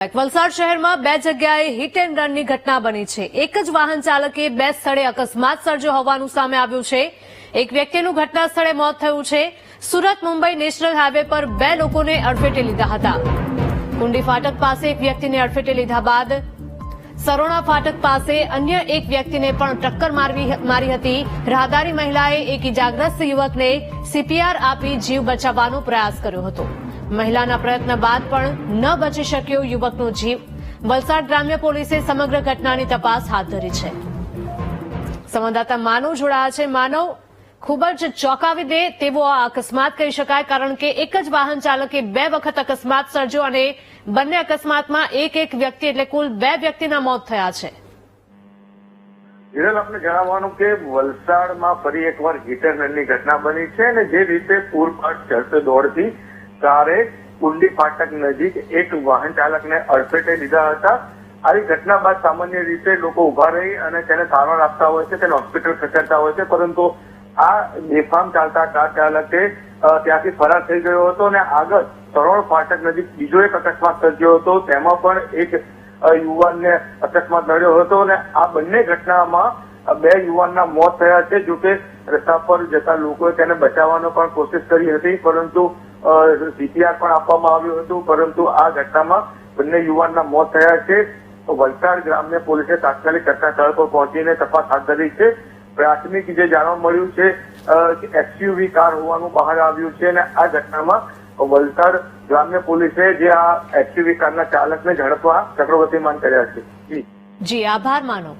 વલસાડ શહેરમાં બે જગ્યાએ હિટ એન્ડ રનની ઘટના બની છે. એક જ વાહન ચાલકે બે સ્થળે અકસ્માત સર્જ્યો હોવાનું સામે આવ્યું છે. એક વ્યક્તિનું ઘટના સ્થળે મોત થયું છે. સુરત મુંબઈ નેશનલ હાઈવે પર બે લોકોને અડફેટે લીધા હતા. કુંડી ફાટક પાસે એક વ્યક્તિને અડફેટે લીધા બાદ સરોણા ફાટક પાસે અન્ય એક વ્યક્તિને પણ ટક્કર મારી હતી. રાહદારી મહિલાએ એક ઇજાગ્રસ્ત યુવકને સીપીઆર આપી જીવ બચાવવાનો પ્રયાસ કર્યો હતો. મહિલાના પ્રયત્ન બાદ પણ ન બચી શક્યો યુવકનો જીવ. વલસાડ ગ્રામ્ય પોલીસે સમગ્ર ઘટનાની તપાસ હાથ ધરી છે. સંવાદદાતા માનવ જોડાયા છે. માનવ, ખૂબ જ ચોંકાવી દે તેવો આ અકસ્માત કહી શકાય, કારણ કે એક જ વાહન ચાલકે બે વખત અકસ્માત સર્જ્યો અને બંને અકસ્માતમાં એક એક વ્યક્તિ એટલે કુલ બે વ્યક્તિના મોત થયા છે. હિરલ જણાવવાનું કે વલસાડમાં ફરી એકવાર હિટ એન્ડ રનની ઘટના બની છે અને જે રીતે પૂરપાટ ચડતે દોડતી કારે કુંડી ફાટક નજીક એક વાહન ચાલકને અડફેટે લીધા હતા. આવી ઘટના બાદ સામાન્ય રીતે લોકો ઊભા રહી અને તેને સારવાર આપતા હોય છે, તેને હોસ્પિટલ ખસેડતા હોય છે, પરંતુ આ બેફામ ચાલતા કાર ચાલકે ત્યાંથી ફરાર થઈ ગયો હતો અને આગળ સરોળ ફાટક નજીક બીજો એક અકસ્માત સર્જ્યો હતો. તેમાં પણ એક યુવાનને અકસ્માત નડ્યો હતો અને આ બંને ઘટનામાં બે યુવાનના મોત થયા છે. જોકે રસ્તા પર જતા લોકોએ તેને બચાવવાનો પણ કોશિશ કરી હતી, પરંતુ સીપીઆર પણ આપવામાં આવ્યું હતું, પરંતુ આ ઘટનામાં બંને યુવાનના મોત થયા છે. વલસાડ ગ્રામ્ય પોલીસે તાત્કાલિક ઘટના પર પહોંચીને તપાસ હાથ ધરી છે. પ્રાથમિક જે જાણવા મળ્યું છે કે એસયુવી કાર હોવાનું બહાર આવ્યું છે અને આ ઘટનામાં વલસાડ ગ્રામ્ય પોલીસે જે આ એસયુવી કારના ચાલકને ઝડપવા ચક્રવર્તીમાન કર્યા છે. જી, આભાર માનવ